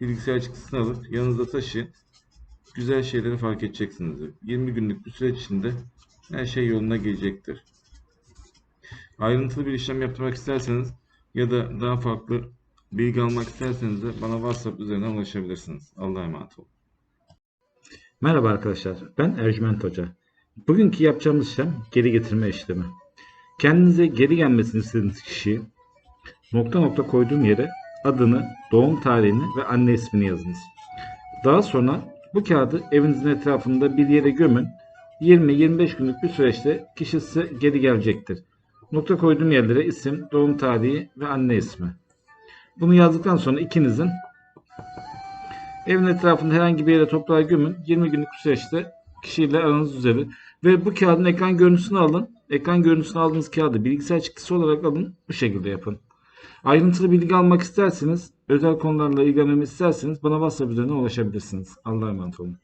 bilgisayar çıktısını alıp yanınızda taşıyın. Güzel şeyleri fark edeceksiniz. 20 günlük bir süreç içinde her şey yoluna gelecektir. Ayrıntılı bir işlem yaptırmak isterseniz ya da daha farklı bilgi almak isterseniz de bana WhatsApp üzerinden ulaşabilirsiniz. Allah'a emanet olun. Merhaba arkadaşlar, ben Ercüment Hoca. Bugünkü yapacağımız işlem geri getirme işlemi. Kendinize geri gelmesini istediğiniz kişiyi nokta nokta koyduğum yere adını, doğum tarihini ve anne ismini yazınız. Daha sonra bu kağıdı evinizin etrafında bir yere gömün. 20-25 günlük bir süreçte kişi size geri gelecektir. Nokta koyduğum yerlere isim, doğum tarihi ve anne ismi. Bunu yazdıktan sonra ikinizin Evin etrafında herhangi bir yere toprağa gömün. 20 günlük bir süreçte kişiyle aranız düzelir. Ve bu kağıdın ekran görüntüsünü alın. Ekran görüntüsünü aldığınız kağıdı bilgisayar çıktısı olarak alın. Bu şekilde yapın. Ayrıntılı bilgi almak isterseniz, özel konularla ilgilenmemi isterseniz bana WhatsApp üzerinden ulaşabilirsiniz. Allah'a emanet olun.